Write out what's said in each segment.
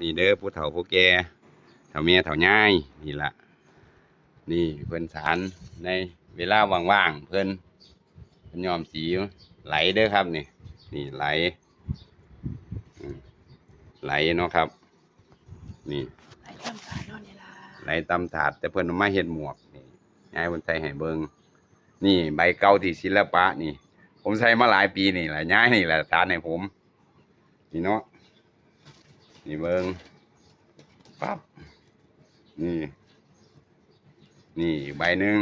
นี่เด้อผู้เฒ่าผู้แก่เฒ่าเมียเฒ่าย่ายนี่ละนี่เพิ่นสารในเวลาว่างๆเพิ่นเพิ่นยอมสีไหลเด้อครับนี่นี่ไหลอืมไหลเนาะครับ นี่ไอ้ต้นขาโน่นนี่ล่ะไหลตำถาดแต่เพิ่นเอามาเฮ็ดหมวกนี่ยายเพิ่นใส่ให้เบิ่งนี่ใบเก่าที่ศิลปะนี่ ผมใช้มาหลายปีนี่แหละย้ายนี่แหละสารให้ผม นี่เนาะ นี่เบิงปั๊บนี่ นี่ใบหนึ่ง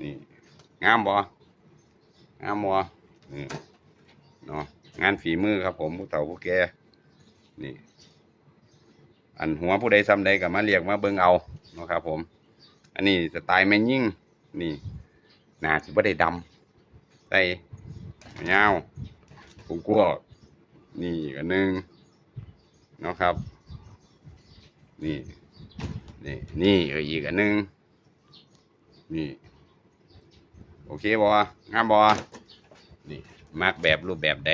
นี่งามบ่งามบ่นี่เนาะงานฝีมือครับผมผู้เฒ่าผู้แก่นี่ อันหัวผู้ใดซ้ำใดก็มาเรียกมาเบิ่งเอาเนาะครับ ผม อันนี้สไตล์แม่ยิ่งนี่หนาสิบ่ได้ดำใส่ยาวกูกลัวนี่อีกอันหนึ่ง นะครับ นี่ นี่นี่อีกอันหนึง นี่ โอเคบองามบอนี่มักแบบรูปแบบใด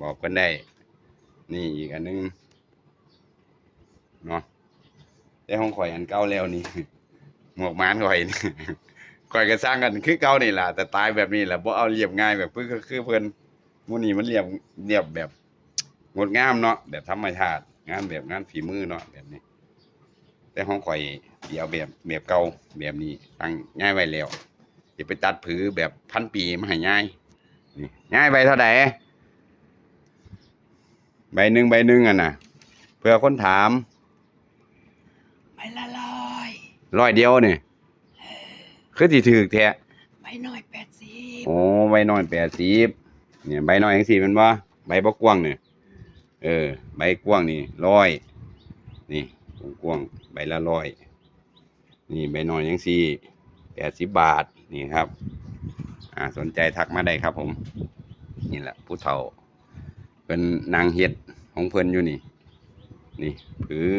บอกกันได้ นี่อีกอันหนึงเนาะแต่ห้องข่อยอันเก่าแล้วนี่หมวกหมานข่อยนี่ข่อยก็สร้างกันคือเก่านี่แหละแต่ตายแบบนี้แหละบ่เอาเรียบง่ายแบบเพิ่อคือเพิ่อนมูนี้มันเรียบเรียบแบบ งดงามเนาะแบบธรรมชาติ งานแบบงานฝีมือเนาะแบบนี้ แต่ห้องข่อยสิเอาแบบแบบเก่าแบบนี้ตั้งง่ายไว้แล้วสิไปตัดผือแบบพันปีมาให้ง่ายนี่ง่ายใบเท่าใดใบหนึ่งใบหนึ่งอะน่ะเพื่อคนถามใบละร้อยร้อยเดียวนี่คือสิถือแท้ใบน้อยแปดสิบโอ้ใบน้อยแปดสิบเนี่ยใบน้อยจังสี่มันบ่ใบบ่กว้างเนี่ย เออ ใบกว้างนี่ร้อย นี่กว้างใบละร้อย นี่ใบน้อยจังสี่แปดสิบบาท นี่ครับ อ่า สนใจทักมาได้ครับผม นี่แหละ ผู้เฒ่า เป็นนางเฮ็ดของเพิ่นอยู่นี่ นี่ ผือ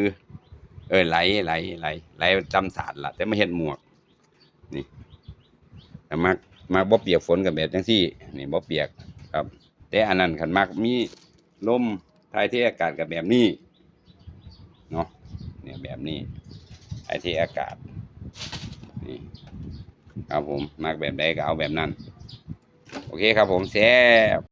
เออไหลไหลไหลไหลจำศาสตร์ละแต่ไม่เห็นหมวก นี่แต่มักมักบ่เปียกฝนกับแบบจังซี่ นี่บ่เปียกครับ แต่อันนั้นคันมักมีลม ทายเทอากาศกับแบบนี้เนาะเนี่ยแบบนี้ทายเทอากาศนี่ครับผมมักแบบใดก็เอาแบบนั้น โอเคครับผมแซ่บ